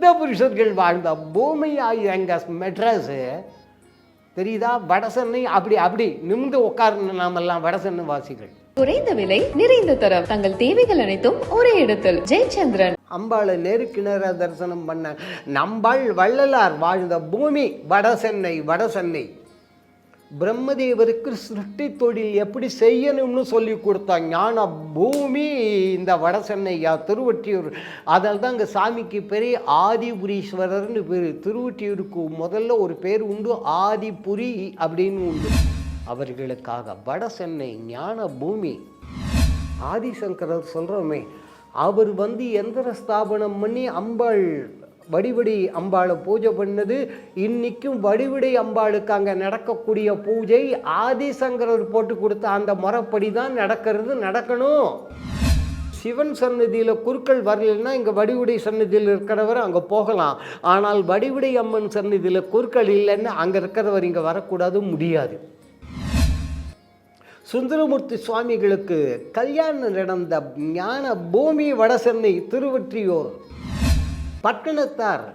சித்த புருஷர்கள் வாழ்ந்த பூமியாய் எங்க மெட்ராஸு தெரியுதா? வடசென்னை அப்படி அப்படி நிமிந்து உட்கார்ந்து நாமெல்லாம் வடசென்னை வாசிகள். குறைந்த விலை நிறைந்த தரம். தங்கள் தேவைகள் அனைத்தும் ஒரே இடத்தில். ஜெயச்சந்திரன். அம்பாளை நெருக்கிணர தரிசனம் பண்ண நம்பாள் வள்ளலார் வாழ்ந்த பூமி வடசென்னை வடசென்னை. பிரம்மதேவருக்கு சிருஷ்டி தொழில் எப்படி செய்யணும்னு சொல்லி கொடுத்தா ஞான பூமி இந்த வடசென்னையா திருவொற்றியூர். அதில் தான் அங்கே சாமிக்கு பெரிய ஆதிபுரீஸ்வரர்னு பேர். திருவொற்றியூருக்கு முதல்ல ஒரு பேர் உண்டு ஆதிபுரி அப்படின்னு உண்டு. அவர்களுக்காக வடசென்னை ஞான பூமி. ஆதிசங்கரர் சொல்கிறோமே அவர் வந்து எந்திர ஸ்தாபனம் பண்ணி அம்பாள் வடிவடி அம்பாளை பூஜை பண்ணது. இன்னைக்கும் வடிவடி அம்பாளுக்கு அங்கே நடக்கக்கூடிய பூஜை ஆதிசங்கரர் போட்டு கொடுத்த அந்த முறைப்படி தான் நடக்கிறது நடக்கணும். சிவன் சன்னதியில் குருக்கள் வரலைன்னா இங்கே வடிவுடை சன்னதியில் இருக்கிறவர் அங்கே போகலாம். ஆனால் வடிவுடை அம்மன் சன்னதியில் குருக்கள் இல்லைன்னு அங்கே இருக்கிறவர் இங்கே வரக்கூடாது முடியாது. சுந்தரமூர்த்தி சுவாமிகளுக்கு கல்யாணம் நடந்த ஞான பூமி வடசென்னை திருவற்றியூர் பட்டணத்தார்.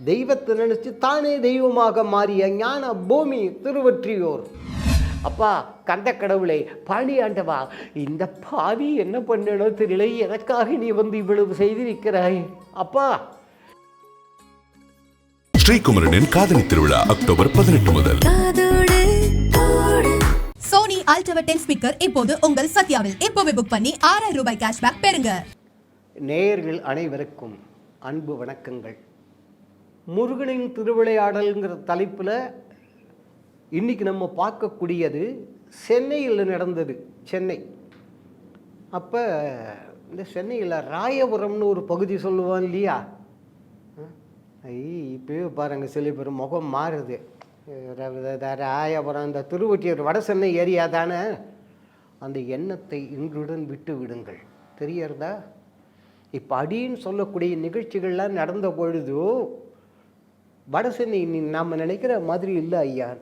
தெய்வத்தை நினைச்சு தானே தெய்வமாக மாறிய ஞான பூமி திருவொற்றியூர். அப்பா கந்த கடவுளே பாடி ஆண்டவா இந்த பாவி என்ன பண்ணணும் தெரியல எனக்காக நீ வந்து இவ்வளவு செய்திருக்கிறாய். அப்பா. ஸ்ரீகுமரனின் காதலி திருவிழா அக்டோபர் பதினெட்டு முதல். சோனி அல்ட்ரா டென் ஸ்பீக்கர் இப்போது உங்கள் சத்யாவில். இப்போவே புக் பண்ணி ஆறாயிரம் ரூபாய் கேஷ்பேக் பெறுங்க. நேயர்கள் அனைவருக்கும் அன்பு வணக்கங்கள். முருகனின் திருவிளையாடல்ங்கிற தலைப்பில் இன்றைக்கி நம்ம பார்க்கக்கூடியது சென்னையில் நடந்தது சென்னை. அப்போ இந்த சென்னையில் ராயபுரம்னு ஒரு பகுதி சொல்லுவான் இல்லையா? ஐ இப்போயே பாருங்க சில பேர் முகம் மாறுது. ராயபுரம் இந்த திருவொட்டியூர் வட சென்னை ஏரியா தானே? அந்த எண்ணத்தை இன்றுடன் விட்டு விடுங்கள். தெரியறதா இப்போ அடின்னு சொல்லக்கூடிய நிகழ்ச்சிகள்லாம் நடந்த பொழுது வட சென்னை நீ- நாம நினைக்கிற மாதிரி இல்லை ஐயா.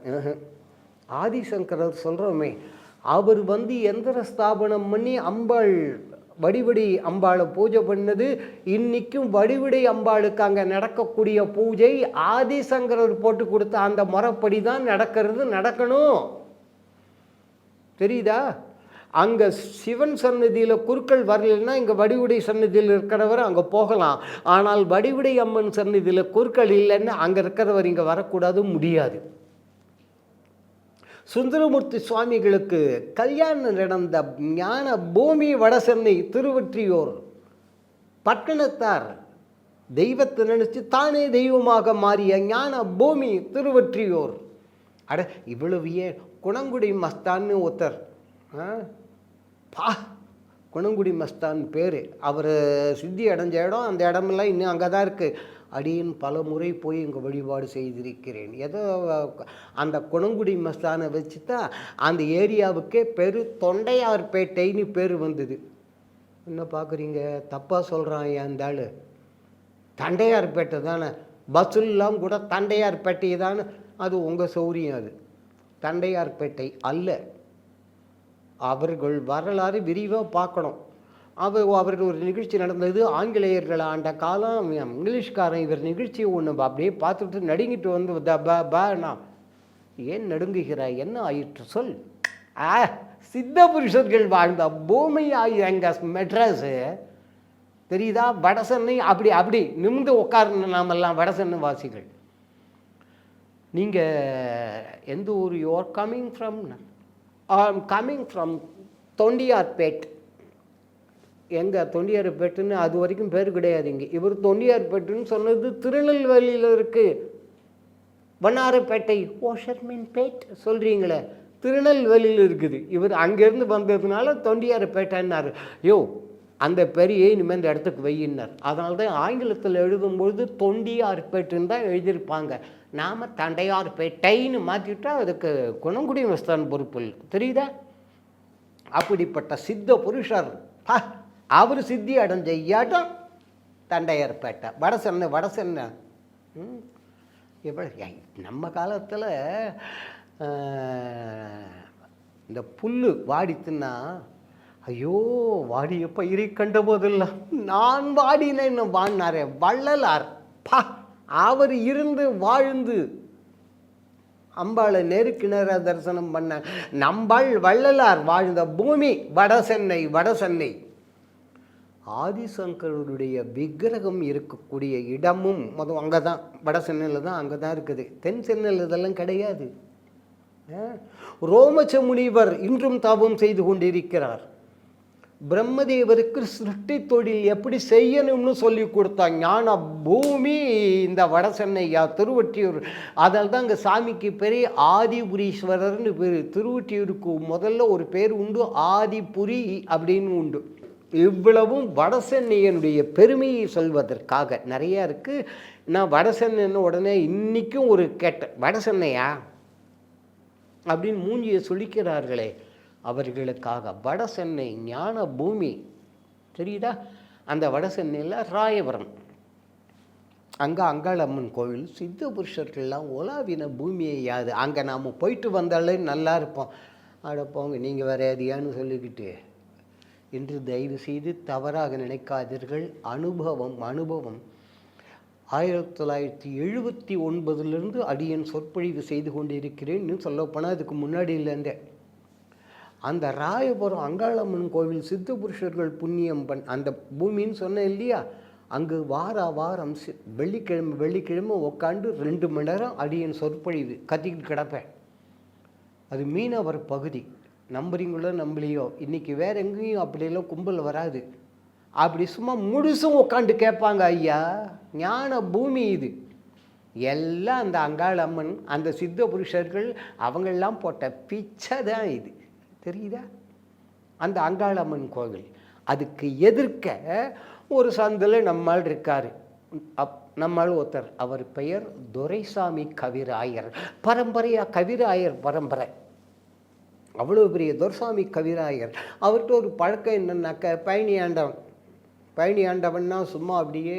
ஆதிசங்கரர் சொல்கிறோமே அவர் வந்து எந்திர ஸ்தாபனம் பண்ணி அம்பாள் வடிவடி அம்பாளை பூஜை பண்ணது இன்னைக்கும் வடிவடி அம்பாளுக்கு அங்கே நடக்கக்கூடிய பூஜை ஆதிசங்கரர் போட்டு கொடுத்த அந்த முறைப்படி தான் நடக்கிறது நடக்கணும். தெரியுதா? அங்கே சிவன் சன்னதியில் குருக்கள் வரலைன்னா இங்கே வடிவுடை சன்னதியில் இருக்கிறவர் அங்கே போகலாம். ஆனால் வடிவுடை அம்மன் சன்னதியில் குருக்கள் இல்லைன்னு அங்கே இருக்கிறவர் இங்கே வரக்கூடாது முடியாது. சுந்தரமூர்த்தி சுவாமிகளுக்கு கல்யாணம் நடந்த ஞான பூமி வடசென்னை திருவற்றியூர் பட்டணத்தார் தெய்வத்தை நினச்சி தானே தெய்வமாக மாறிய ஞான பூமி திருவற்றியூர். அட இவ்வளவு ஏன் குணங்குடி மஸ்தான்னு ஒருத்தர் ஆ? பா குணங்குடி மஸ்தான் பேர். அவர் சித்தி அடைஞ்ச இடம் அந்த இடமெல்லாம் இன்னும் அங்கே தான் இருக்குது அடியின் பல முறை போய் இங்கே வழிபாடு செய்திருக்கிறேன். ஏதோ அந்த குணங்குடி மஸ்தானை வச்சு தான் அந்த ஏரியாவுக்கே பெரு தொண்டையார்பேட்டைன்னு பேர் வந்தது. என்ன பார்க்குறீங்க தப்பாக சொல்கிறான் அந்த ஆள்? தண்டையார்பேட்டை தானே. பஸ்ஸுலாம் கூட தண்டையார்பேட்டை தானே. அது உங்கள் சௌரியம் அது. தண்டையார்பேட்டை அல்ல. அவர்கள் வரலாறு விரிவாக பார்க்கணும். அவர் அவர்கள் ஒரு நிகழ்ச்சி நடந்தது ஆங்கிலேயர்கள்? ஆண்ட காலம் இங்கிலீஷ்காரன் இவர் நிகழ்ச்சியை ஒன்று அப்படியே பார்த்துட்டு நடுங்கிட்டு வந்து த ப பனா ஏன் நடுங்குகிறாய்? என்ன ஆயிற்று? சொல். ஆ சித்த புருஷர்கள் வாழ்ந்த பூமி ஆகி மெட்ராஸு. தெரியுதா? வடசென்னை அப்படி அப்படி நிமிந்து உட்கார்ந்து நாமெல்லாம் வடசென்னை வாசிகள் நீங்கள் எந்த ஊர்? You're coming ஃப்ரம்னா I I'm coming from Tondiarpet எங்கே தொண்டியார்பேட்டுன்னு அது வரைக்கும் பேர் கிடையாது இங்கே. இவர் தொண்டியார்பேட்டுன்னு சொன்னது திருநெல்வேலியில் இருக்குது வண்ணாரப்பேட்டை ஓஷர்மீன் பேட் சொல்கிறீங்களே திருநெல்வேலியில் இருக்குது. இவர் அங்கேருந்து வந்ததுனால தொண்டியார்பேட்டைன்னார் யோ அந்த பெரிய இனிமேல் இந்த இடத்துக்கு வெயின்னார். அதனால தான் ஆங்கிலத்தில் எழுதும்பொழுது தொண்டியார்பேட்டுன்னு தான் எழுதியிருப்பாங்க. நாம் தண்டையார்பேட்டைன்னு மாற்றிட்டால் அதுக்கு குணங்குடி வஸ்தான் பொறுப்பு இல்லை. தெரியுதா? அப்படிப்பட்ட சித்த புருஷர் அவர் சித்தி அடைஞ்ச ஐயாட்டம் தண்டையார் பேட்டை. வடசென்ன ம்? எவ்வளோ ஐ, நம்ம காலத்தில் இந்த புல் வாடித்துன்னா ஐயோ வாடிய பயிரை கண்ட போதெல்லாம் நான் வாடினேன்னு வாடினாரே வள்ளலார். பா அவர் இருந்து வாழ்ந்து அம்பாளை நேருக்கு தரிசனம் பண்ண நம்பாள் வள்ளலார் வாழ்ந்த பூமி வடசென்னை வடசென்னை ஆதிசங்கருடைய விக்கிரகம் இருக்கக்கூடிய இடமும் மொதல் அங்கே தான் வட சென்னையில் தான் அங்கே தான் இருக்குது. தென் சென்னையில் இதெல்லாம் கிடையாது. ரோமச்ச முனிவர் இன்றும் தாபம் செய்து கொண்டிருக்கிறார். பிரம்மதேவருக்கு சிருஷ்டி தொழில் எப்படி செய்யணும்னு சொல்லி கொடுத்தா ஞான பூமி இந்த வட சென்னையா திருவொற்றியூர். அதில் தான் அங்கே சாமிக்கு பெரிய ஆதிபுரீஸ்வரர்னு பேர். திருவொற்றியூருக்கு முதல்ல ஒரு பேர் உண்டு ஆதிபுரி அப்படின்னு உண்டு. இவ்வளவும் வடசென்னையனுடைய பெருமையை சொல்வதற்காக. நிறையா இருக்குது நான் வடசென்னைன்னு உடனே இன்றைக்கும் ஒரு கேட்டேன். வடசென்னையா அப்படின்னு மூஞ்சியை சொல்லிக்கிறார்களே அவர்களுக்காக. வட சென்னை ஞான பூமி. தெரியுதா? அந்த வடசென்னையில் ராயபுரம். அங்கே அங்காளம்மன் கோவில். சித்த புருஷர்கள்லாம் உலாவின பூமியை யாது. அங்கே நாம் போயிட்டு வந்தாலே நல்லா இருப்போம். அட போங்க நீங்கள் வேற எதையான்னு சொல்லிக்கிட்டு. என்று தயவு செய்து தவறாக நினைக்காதீர்கள். அனுபவம் அனுபவம். ஆயிரத்தி தொள்ளாயிரத்தி எழுபத்தி ஒன்பதுலேருந்து அடியன் சொற்பொழிவு செய்து கொண்டிருக்கிறேன்னு சொல்லப்போனால் அதுக்கு முன்னாடியிலேருந்தே அந்த ராயபுரம் அங்காளம்மன் கோவில் சித்த புருஷர்கள் புண்ணியம் பண் அந்த பூமின்னு சொன்னேன் இல்லையா? அங்கு வார வாரம் சி- வெள்ளிக்கிழமை வெள்ளிக்கிழமை உட்காந்து ரெண்டு மணி நேரம் அடியன் சொற்பொழிவு கத்திக்கிட்டு கிடப்பேன். அது மீனவர் பகுதி. நம்புறீங்களோ நம்பலையோ இன்றைக்கி வேற எங்கேயும் அப்படியெல்லாம் கும்பல் வராது. அப்படி சும்மா முழுசும் உட்காந்து கேட்பாங்க ஐயா ஞான பூமி இது. எல்லாம் அந்த அங்காளம்மன் அந்த சித்த புருஷர்கள் அவங்கெல்லாம் போட்ட பிச்சை தான் இது. தெரியுதா? அந்த அங்காளம்மன் கோவில். அதுக்கு எதிர்க்க ஒரு சந்தில் நம்மால் இருக்கார். அப் நம்மால் ஒருத்தர். அவர் பெயர் துரைசாமி கவிராயர். பரம்பரையாக கவிராயர் பரம்பரை. அவ்வளோ பெரிய துரைசாமி கவிராயர். அவர்கிட்ட ஒரு பழக்கம் என்னன்னாக்க பயணி ஆண்டவன். பயணி ஆண்டவன்னா சும்மா அப்படியே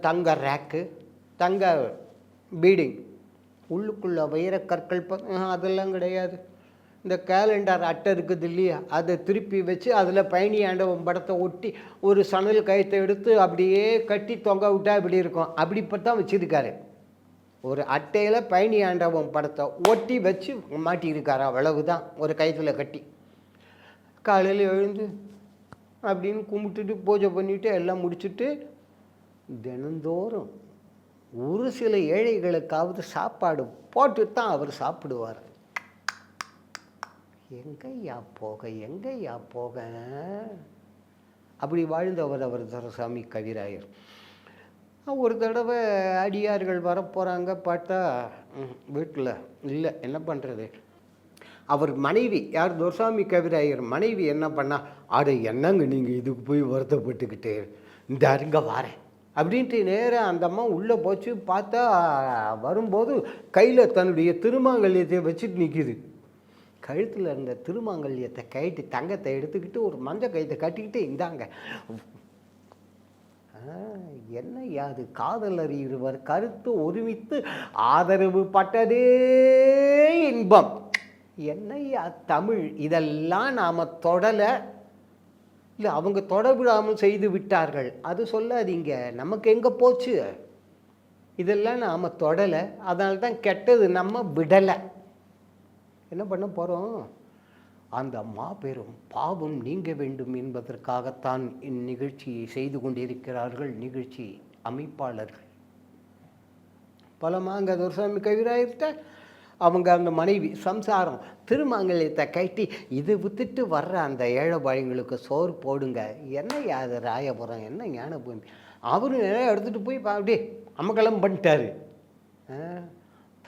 தங்க ரேக்கு தங்க பீடிங். உள்ளுக்குள்ளே வைரக்கற்கள் அதெல்லாம் கிடையாது. இந்த கேலண்டர் அட்டை இருக்குது இல்லையா? அதை திருப்பி வச்சு அதில் பயணி ஆண்டவன் படத்தை ஒட்டி ஒரு சணல் கயத்தை எடுத்து அப்படியே கட்டி தொங்க விட்டா இப்படி இருக்கும். அப்படிப்பட்டதான் வச்சுருக்காரு. ஒரு அட்டையில் பயணி ஆண்டவன் படத்தை ஒட்டி வச்சு மாட்டியிருக்காரு. அவ்வளவு தான் ஒரு கயத்தில் கட்டி. காலையில் எழுந்து அப்படின்னு கும்பிட்டுட்டு பூஜை பண்ணிவிட்டு எல்லாம் முடிச்சுட்டு தினந்தோறும் ஒரு சில ஏழைகளுக்காவது சாப்பாடு போட்டு தான் அவர் சாப்பிடுவார். எங்கய்யா போக எங்கய்யா போக? அப்படி வாழ்ந்தவர் அவர் துரசாமி கவிராயர். ஒரு தடவை அடியார்கள் வரப்போகிறாங்க பார்த்தா வீட்டில் இல்லை என்ன பண்ணுறது அவர் மனைவி யார்? துரசாமி கவிராயர் மனைவி என்ன பண்ணா ஆட என்னங்க நீங்கள் இதுக்கு போய் வருத்தப்பட்டுக்கிட்டு? இந்த அருங்க வாரேன் அப்படின்ட்டு நேராக அந்த அம்மா உள்ளே போச்சு பார்த்தா வரும்போது கையில் தன்னுடைய திருமாங்கல்யத்தை வச்சுட்டு நிற்கிது கழுத்தில் இருந்த திருமாங்கல்யத்தை கழட்டி தங்கத்தை எடுத்துக்கிட்டு ஒரு மஞ்சள் கயிற்றை கட்டிக்கிட்டு இந்தாங்க. என்ன என்னய்யா அது? காதலர் இருவர் கருத்து ஒருமித்து ஆதரவு பட்டதே இன்பம். என்னய்யா தமிழ்? இதெல்லாம் நாம் தொடலை. இல்லை அவங்க தொடவிடாமல் செய்து விட்டார்கள். அது சொல்லாதீங்க. நமக்கு எங்கே போச்சு? இதெல்லாம் நாம் தொடலை. அதனால தான் கெட்டது நம்ம விடலை. என்ன பண்ண போகிறோம் அந்த மாபெரும் பாவம் நீங்க வேண்டும் என்பதற்காகத்தான் இந்நிகழ்ச்சியை செய்து கொண்டிருக்கிறார்கள் நிகழ்ச்சி அமைப்பாளர்கள். பலமாங்க துரசாமி கவிராயிருத்த அவங்க அந்த மனைவி சம்சாரம் திருமாங்கல்யத்தை கட்டி இதை வித்துட்டு வர்ற அந்த ஏழை சோறு போடுங்க. என்ன அது ராயபுரம்? என்ன ஞானபூமி? அவரும் எடுத்துகிட்டு போய் அப்படியே அமகலம் பண்ணிட்டாரு.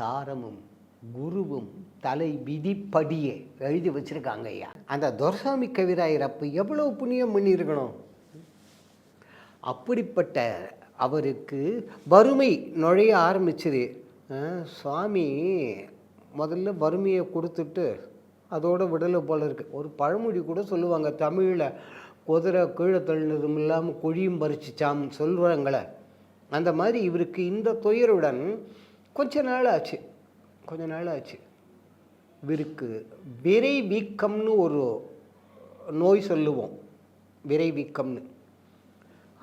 தாரமும் குருவும் தலை விதிப்படியே எழுதி வச்சிருக்காங்க ஐயா. அந்த துரசாமி கவிராயர் அப்போ எவ்வளோ புண்ணியம் பண்ணியிருக்கணும்? அப்படிப்பட்ட அவருக்கு வறுமை நுழைய ஆரம்பிச்சிரு சுவாமி முதல்ல வறுமையை கொடுத்துட்டு அதோட விடலை போல இருக்கு. ஒரு பழமொழி கூட சொல்லுவாங்க தமிழில் குதிரை கீழே தள்ளினதும் இல்லாமல் குழியும் பறிச்சுச்சாம் சொல்கிறாங்களே அந்த மாதிரி இவருக்கு இந்த துயருடன் கொஞ்ச நாள் ஆச்சு. கொஞ்ச நாள் ஆச்சு இவருக்கு விரை வீக்கம்னு ஒரு நோய் சொல்லுவோம். விரை வீக்கம்னு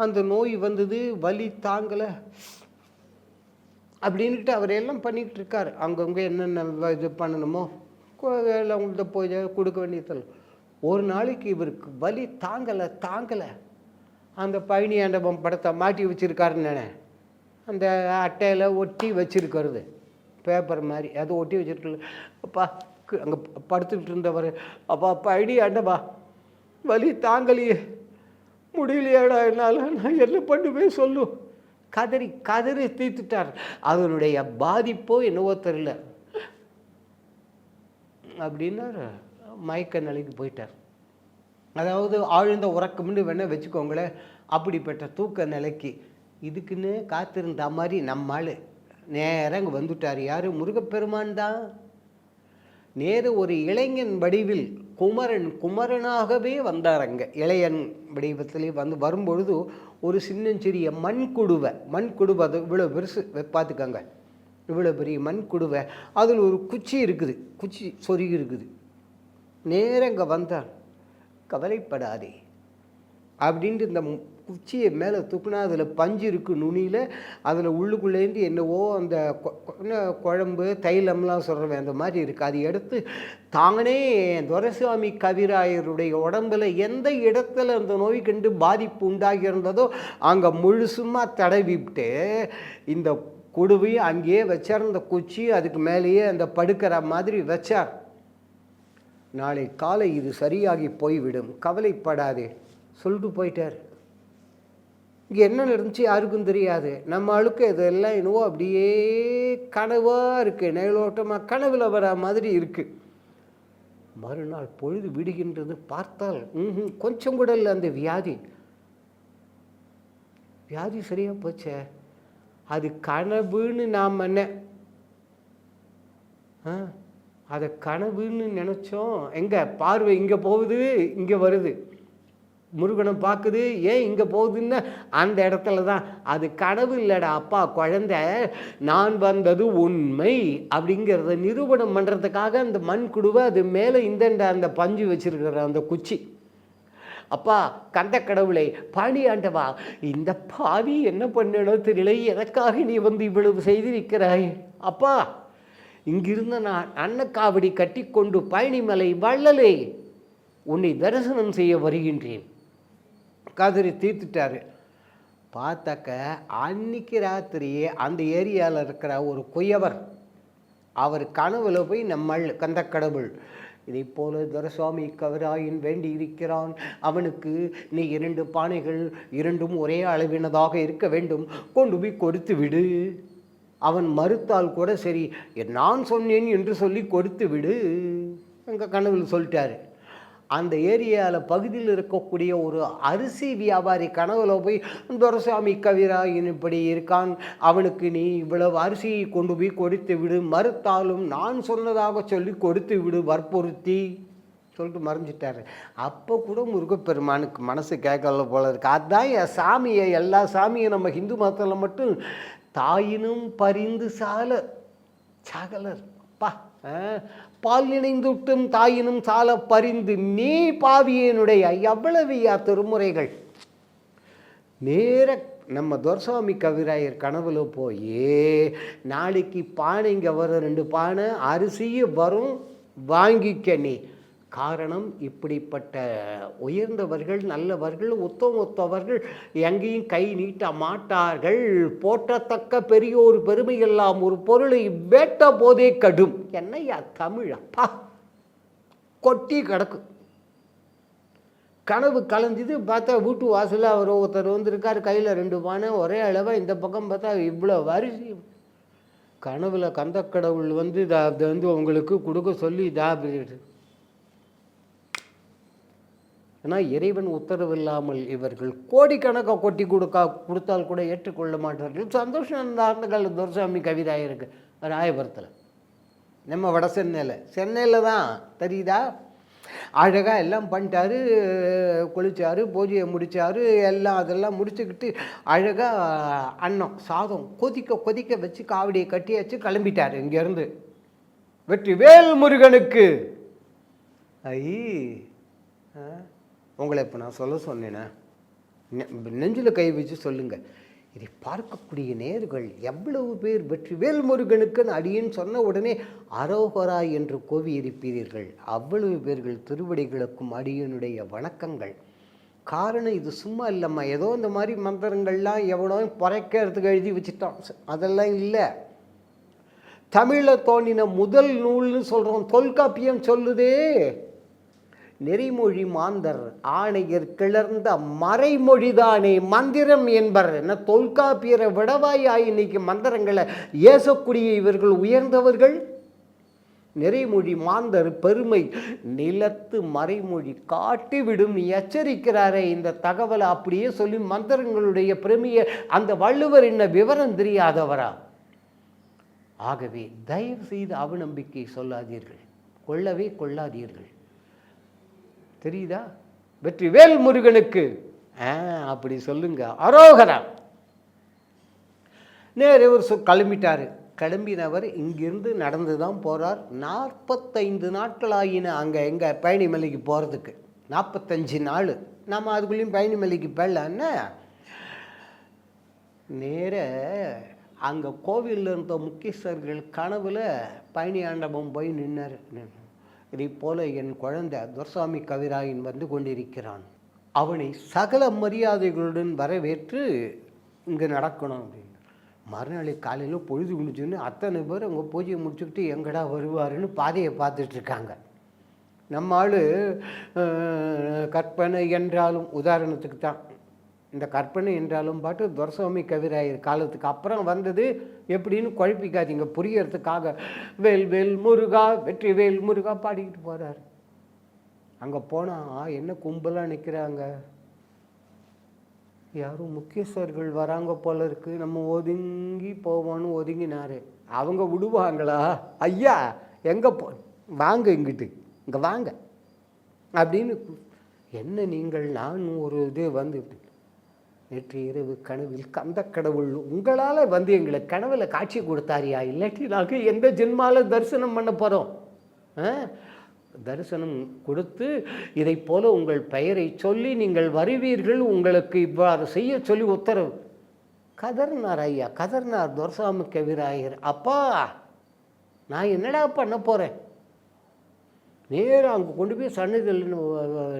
அந்த நோய் வந்தது வலி தாங்கலை. அப்படின்ட்டு அவர் எல்லாம் பண்ணிக்கிட்டு இருக்கார். அங்கங்கே என்னென்ன இது பண்ணணுமோ எல்லாம் உங்கள்கிட்ட போய் கொடுக்க வேண்டியதில் ஒரு நாளைக்கு இவருக்கு வலி தாங்கலை தாங்கலை. அந்த பழனி ஆண்டவன் படத்தை மாட்டி வச்சுருக்காருன்னு அந்த அட்டையில் ஒட்டி வச்சுருக்கிறது. பேப்பர் மாதிரி அதை ஒட்டி வச்சுருக்கல. அப்பா அங்கே படுத்துக்கிட்டு இருந்தவர் அப்பா பழனி ஆண்டவா வலி தாங்கலையே. முடியலையாடா என்னால். நான் என்ன பண்ணுவேன் சொல்லும் கதறி கதறி தீர்த்துட்டார். அதனுடைய பாதிப்போ என்னவோ தெரில அப்படின்னார். மயக்க நிலைக்கு போயிட்டார். அதாவது ஆழ்ந்த உறக்கம்னு வேணால் வச்சுக்கோங்களேன். அப்படிப்பட்ட தூக்க நிலைக்கு. இதுக்குன்னு காத்திருந்த மாதிரி நம்மாள் நேரம் இங்கே வந்துட்டார். யார்? முருகப்பெருமான் தான். நேரு ஒரு இளைஞன் வடிவில் குமரன் குமரனாகவே வந்தார் அங்கே. இளையன் வடிவத்திலே வந்து வரும்பொழுது ஒரு சின்னஞ்சிறிய மண் குடுவை மண் குடுவை அது இவ்வளோ பெருசு வெ- பார்த்துக்கங்க. இவ்வளோ பெரிய மண் குடுவை. அதில் ஒரு குச்சி இருக்குது. குச்சி சொருகி இருக்குது. நேரம் இங்கே வந்தார் கவலைப்படாதே. அப்படின்ட்டு இந்த மு- குச்சியை மேலே தூக்குனா அதில் பஞ்சு இருக்குது நுனியில். அதில் உள்ளுக்குள்ளேருந்து என்னவோ அந்த குழம்பு தைலம்லாம் சொல்கிறவன் அந்த மாதிரி இருக்குது அது எடுத்து தாங்கனே துரைசாமி கவிராயருடைய உடம்புல எந்த இடத்துல அந்த நோய் கண்டு பாதிப்பு உண்டாகி இருந்ததோ அங்கே முழுசுமாக தடவிட்டு இந்த குடுவையும் அங்கேயே வச்சார். அந்த குச்சி அதுக்கு மேலேயே அந்த படுக்கிற மாதிரி வச்சார். நாளை காலை இது சரியாகி போய்விடும். கவலைப்படாதே. சொல்லிட்டு போயிட்டார். இங்கே என்ன நடந்துச்சு யாருக்கும் தெரியாது. நம்ம ஆளுக்கு இதெல்லாம் என்னவோ அப்படியே கனவாக இருக்குது நிழலோட்டமாக கனவில் வர மாதிரி இருக்குது மறுநாள் பொழுது விடுகின்றது பார்த்தால் கொஞ்சம் கூட இல்லை அந்த வியாதி. வியாதி சரியாக போச்சே? அது கனவுன்னு நாம் என்ன? ஆ? அதை கனவுன்னு நினச்சோம். எங்கே? பார்வை இங்கே போகுது இங்கே வருது. முருகனை பார்க்குது ஏன் இங்கே போகுதுன்னு? அந்த இடத்துல தான் அது கனவு இல்லைடா அப்பா குழந்தை நான் வந்தது உண்மை. அப்படிங்கிறத நிரூபணம் பண்ணுறதுக்காக அந்த மண் குடுவை அது மேலே இந்தண்ட அந்த பஞ்சு வச்சிருக்கிற அந்த குச்சி. அப்பா கந்த கடவுளை பாடி ஆண்டவா இந்த பாவி என்ன பண்ணணும் தெரியல எனக்காக நீ வந்து இவ்வளவு செய்திருக்கிறாய்? அப்பா இங்கிருந்த நான் அன்னக்காவடி கட்டிக்கொண்டு பழனிமலை வள்ளலே உன்னை தரிசனம் செய்ய வருகின்றேன். கதறி தீர்த்துட்டாரு. பார்த்தாக்க அன்னைக்கு ராத்திரி அந்த ஏரியாவில் இருக்கிற ஒரு குயவர் அவர் கனவுல போய் நம்மள் கந்த கடவுள் இதைப் போல துரசுவாமி கவராயின் வேண்டி இருக்கிறான். அவனுக்கு நீ இரண்டு பானைகள் இரண்டும் ஒரே அளவினதாக இருக்க வேண்டும். கொண்டு போய் கொடுத்து விடு. அவன் மறுத்தால் கூட சரி நான் சொன்னேன் என்று சொல்லி கொடுத்து விடு. எங்கள் கனவில் சொல்லிட்டாரு. அந்த ஏரியாவில் பகுதியில் இருக்கக்கூடிய ஒரு அரிசி வியாபாரி கனவுல போய் துரசாமி கவிரா இப்படி இருக்கான். அவனுக்கு நீ இவ்வளவு அரிசியை கொண்டு போய் கொடுத்து விடு. மறுத்தாலும் நான் சொன்னதாக சொல்லி கொடுத்து விடு வற்புறுத்தி. சொல்லிட்டு மறைஞ்சிட்டாரு. அப்போ கூட முருகப்பெருமானுக்கு மனசு கேட்கல போல இருக்கு. அதான் என் சாமியை எல்லா சாமியும் நம்ம ஹிந்து மதத்தில் மட்டும் தாயினும் பரிந்து சால சாகலர். அப்பா ஆ, பால் நினைந்துட்டும் தாயினும் சால பறிந்து நீ பாவியனுடைய எவ்வளவுயா திருமுறைகள்? நேர நம்ம துரசாமி கவிராயர் கனவுல போய் நாளைக்கு பானை இங்கே வரும் ரெண்டு பானை அரிசியும் வரும் வாங்கிக்க நீ. காரணம் இப்படிப்பட்ட உயர்ந்தவர்கள் நல்லவர்கள் உத்தம ஒத்தவர்கள் எங்கேயும் கை நீட்ட மாட்டார்கள். போற்றத்தக்க பெரியோர் பெருமை எல்லாம் ஒரு பொருளை வேட்ட போதே கடும். என்னையா தமிழ் அப்பா? கொட்டி கிடக்கு. கனவு கலைஞ்சுது பார்த்தா வீட்டு வாசலில் அவர் ஒருத்தர் வந்திருக்கார் கையில் ரெண்டு பானை ஒரே அளவாக இந்த பக்கம் பார்த்தா இவ்வளோ வரிசை கனவில் கந்த கடவுள் வந்து இதை வந்து உங்களுக்கு கொடுக்க சொல்லி இதாக ஏன்னா இறைவன் உத்தரவில்லாமல் இவர்கள் கோடிக்கணக்காக கொட்டி கொடுக்கா கொடுத்தால் கூட ஏற்றுக்கொள்ள மாட்டார்கள். சந்தோஷம் அந்த அந்த கால துரசாமி கவிதா இருக்கு ராயபுரத்தில். நம்ம வட சென்னையில். சென்னையில் தான் தெரியுதா? அழகாக எல்லாம் பண்ணிட்டாரு குளிச்சாரு பூஜையை முடித்தாரு எல்லாம் அதெல்லாம் முடிச்சுக்கிட்டு அழகாக அன்னம் சாதம் கொதிக்க கொதிக்க வச்சு காவடியை கட்டியாச்சு கிளம்பிட்டார் இங்கேருந்து. வெற்றி வேல் முருகனுக்கு. ஐ ஆ, உங்களை இப்போ நான் சொல்ல சொன்னேனே நெஞ்சில் கை வச்சு சொல்லுங்கள் இதை பார்க்கக்கூடிய நேர்கள் எவ்வளவு பேர் வெற்றிவேல் முருகனுக்குன்னு அடியேன்னு சொன்ன உடனே அரோகரா என்று கோவி இருப்பீர்கள் அவ்வளவு பேர்கள் திருவடிகளுக்கும் அடியனுடைய வணக்கங்கள். காரணம் இது சும்மா இல்லைம்மா. ஏதோ இந்த மாதிரி மந்திரங்கள்லாம் எவ்வளோ குறைக்கிறதுக்கு எழுதி வச்சுட்டோம் அதெல்லாம் இல்லை. தமிழில் தோணின முதல் நூல்னு சொல்கிறோம் தொல்காப்பியம் சொல்லுதே. நெறிமொழி மாந்தர் ஆணையர் கிளர்ந்த மறைமொழிதானே மந்திரம் என்பர். என்ன தொல்காப்பியரை விடவாயா இன்னைக்கு மந்திரங்களை ஏசக்கூடிய இவர்கள் உயர்ந்தவர்கள்? நிறைமொழி மாந்தர் பெருமை நிலத்து மறைமொழி காட்டிவிடும் எச்சரிக்கிறாரே. இந்த தகவலை அப்படியே சொல்லி மந்திரங்களுடைய பெருமையை அந்த வள்ளுவர் என்ன விவரம் தெரியாதவரா? ஆகவே தயவு செய்து அவநம்பிக்கை சொல்லாதீர்கள். கொள்ளவே கொள்ளாதீர்கள். தெரியுதா? வெற்றிவேல் முருகனுக்கு ஆ அப்படி சொல்லுங்க. அரோகரா. நேர் ஒரு சொ கிளம்பிட்டார். கிளம்பினவர் இங்கிருந்து நடந்து தான் போகிறார் நாற்பத்தைந்து நாட்கள் ஆகின அங்கே எங்கே பழனிமலைக்கு போகிறதுக்கு நாற்பத்தஞ்சு நாள். நம்ம அதுக்குள்ளேயும் பழனிமலைக்கு போயிடலான்னு நேர அங்கே கோவிலில் இருந்த முக்கியஸ்தர்கள் கனவில் பழனி ஆண்டவன் போய் நின்னார். இதை போல என் குழந்தை துர்சாமி கவிராயன் வந்து கொண்டிருக்கிறான். அவனை சகல மரியாதைகளுடன் வரவேற்று இங்கே நடக்கணும் அப்படின்னு மறுநாள் காலையில் பொழுது முடிஞ்சுன்னு அத்தனை பேர் அவங்க பூஜையை முடிச்சுக்கிட்டு எங்கடா வருவாருன்னு பாதையை பார்த்துட்ருக்காங்க நம்ம ஆள் கற்பனை என்றாலும் உதாரணத்துக்கு தான். இந்த கற்பனை என்றாலும் பாட்டு துரசுவாமி கவிராயர் காலத்துக்கு அப்புறம் வந்தது எப்படின்னு குழப்பிக்காதீங்க புரியறதுக்காக. வேல் வேல் முருகா வெற்றி வேல் முருகா பாடிக்கிட்டு போகிறார் அங்கே போனால் என்ன கும்பலாக நிற்கிறாங்க யாரும் முக்கியஸ்தர்கள் வராங்க போல இருக்கு. நம்ம ஒதுங்கி போவோன்னு ஒதுங்கினாரு. அவங்க விடுவாங்களா? ஐயா எங்கே போ வாங்க இங்கிட்டு. இங்கே வாங்க. அப்படின்னு என்ன நீங்கள் நான் ஒரு இது வந்து நேற்று இரவு கனவில் கந்த கடவுள் உங்களால் வந்து எங்களுக்கு கனவில் காட்சி கொடுத்தாரியா? இல்லாட்டி நாங்கள் எந்த ஜென்மாவில் தரிசனம் பண்ண போகிறோம் தரிசனம் கொடுத்து இதை போல உங்கள் பெயரை சொல்லி நீங்கள் வருவீர்கள். உங்களுக்கு இவ்வாறு செய்ய சொல்லி உத்தரவு. கதர்னார் ஐயா கதர்னார் துரசாமி கவிராயர் அப்பா நான் என்னடா பண்ண போகிறேன் நேராக அங்கே கொண்டு போய் சன்னதியில்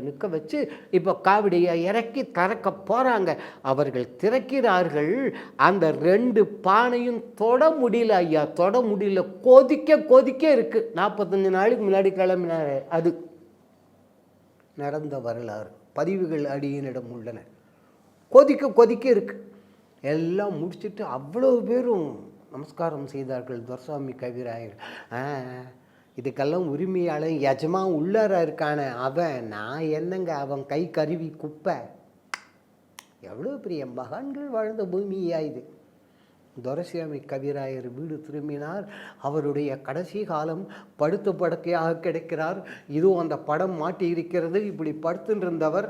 நிற்க வச்சு இப்போ காவடியை இறக்கி திறக்க போகிறாங்க அவர்கள் திறக்கிறார்கள். அந்த ரெண்டு பானையும் தொட முடியல ஐயா. தொட முடியல. கொதிக்க கொதிக்க இருக்குது நாற்பத்தஞ்சு நாளைக்கு முன்னாடி கிளம்பினார். அது நடந்த வரலாறு. பதிவுகள் அடியினிடம் உள்ளன. கொதிக்க கொதிக்க இருக்குது எல்லாம் முடிச்சுட்டு அவ்வளோ பேரும் நமஸ்காரம் செய்தார்கள். துரசாமி கவிராயர். ஆ. இதுக்கெல்லாம் உரிமையாளன் எஜமா உள்ளார இருக்கான அவன் நான் என்னங்க அவன் கை கருவி குப்பை. எவ்வளோ பெரிய மகான்கள் வாழ்ந்த பூமியா இது. துரசியாமி கவிராயர் வீடு திரும்பினார். அவருடைய கடைசி காலம் படுத்து படுக்கையாக கிடைக்கிறார். இதுவும் அந்த படம் மாட்டி இருக்கிறது இப்படி படுத்துருந்தவர் இருந்தவர்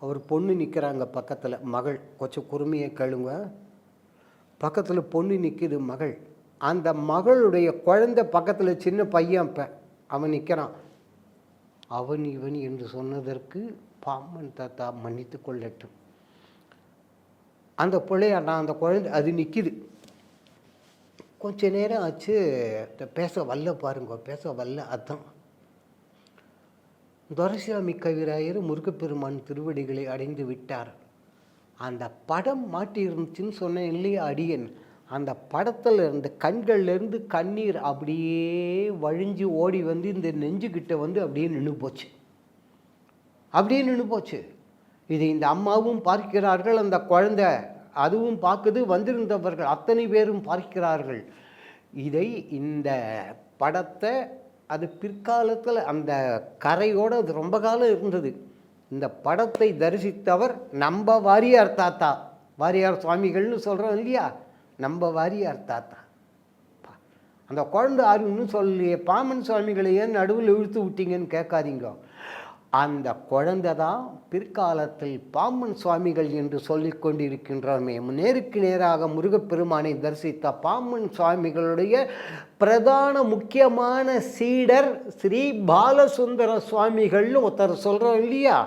அவர் பொண்ணு நிற்கிறாங்க பக்கத்தில் மகள். கொஞ்சம் குறுமையை கழுங்க பக்கத்தில் பொண்ணு நிற்கிது மகள். அந்த மகளுடைய குழந்தை பக்கத்தில் சின்ன பையன் இப்போ அவன் நிற்கிறான் அவன் இவன் என்று சொன்னதற்கு பாம்பன் தாத்தா மன்னித்து கொள்ளட்டும். அந்த பிள்ளைய நான் அந்த குழந்தை அது நிற்கிது கொஞ்ச நேரம் ஆச்சு பேச வல்ல பாருங்க பேச வல்ல அதான். துரசாமி கவிராயர் முருகப்பெருமான் திருவடிகளை அடைந்து விட்டார். அந்த படம் மாட்டியிருந்துச்சுன்னு சொன்னேன் இல்லையா அடியன்? அந்த படத்தில் இருந்த கண்கள்லேருந்து கண்ணீர் அப்படியே வழிஞ்சு ஓடி வந்து இந்த நெஞ்சுக்கிட்ட வந்து அப்படியே நின்று போச்சு. அப்படியே நின்று போச்சு. இதை இந்த அம்மாவும் பார்க்கிறார்கள் அந்த குழந்தை அதுவும் பார்க்குது வந்திருந்தவர்கள் அத்தனை பேரும் பார்க்கிறார்கள். இதை இந்த படத்தை அது பிற்காலத்தில் அந்த கரையோடு அது ரொம்ப காலம் இருந்தது. இந்த படத்தை தரிசித்தவர் நம்ம வாரியார் தாத்தா வாரியார் சுவாமிகள்னு சொல்கிறோம் இல்லையா? நம்ம வாரியார் தாத்தா. அந்த குழந்தை ஆர்வம்னு சொல்லியே பாமன் சுவாமிகளை ஏன் நடுவில் இழுத்து விட்டீங்கன்னு கேட்காதீங்க. அந்த குழந்தை தான் பிற்காலத்தில் பாம்பன் சுவாமிகள் என்று சொல்லிக் கொண்டிருக்கின்றோமே. நேருக்கு நேராக முருகப்பெருமானை தரிசித்த பாம்பன் சுவாமிகளுடைய பிரதான முக்கியமான சீடர் ஸ்ரீ பாலசுந்தர சுவாமிகள்னு ஒருத்தர் சொல்கிறோம் இல்லையா?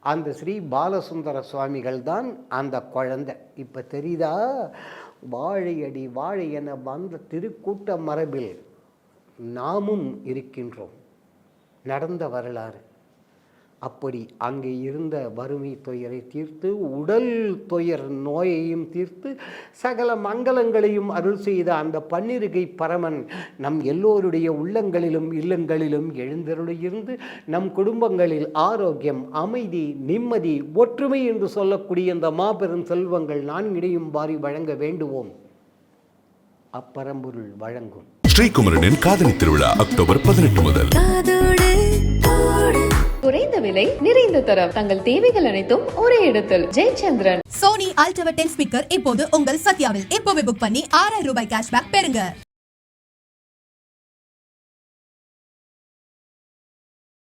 அந்த ஸ்ரீ பாலசுந்தர சுவாமிகள் தான் அந்த குழந்தை. இப்போ தெரியுதா? வாழையடி வாழை என வந்த திருக்கூட்ட மரபில் நாமும் இருக்கின்றோம். நடந்த வரலாறு. அப்படி அங்கே இருந்த வறுமை துயரை தீர்த்து உடல் துயர் நோயையும் தீர்த்து சகல மங்களங்களையும் அருள் செய்த அந்த பன்னிருகை பரமன் நம் எல்லோருடைய உள்ளங்களிலும் இல்லங்களிலும் எழுந்தருளியிருந்து நம் குடும்பங்களில் ஆரோக்கியம் அமைதி நிம்மதி ஒற்றுமை என்று சொல்லக்கூடிய இந்த மாபெரும் செல்வங்கள் நான்கிடையும் வாரி வழங்க வேண்டுவோம். அப்பரம்பொருள் வழங்கும். ஸ்ரீகுமரனின் காதலி திருவிழா அக்டோபர் பதினெட்டு முதல். குறைந்த விலை நிறைந்த தரம். தங்கள் தேவைகள் அனைத்தும் ஒரே இடத்தில். Jayachandran. Sony ultra ten speaker இப்போது உங்கள் சத்யாவில். இப்போவே புக் பண்ணி ஆறாயிரம் ரூபாய் கேஷ்பேக் பெறுங்க.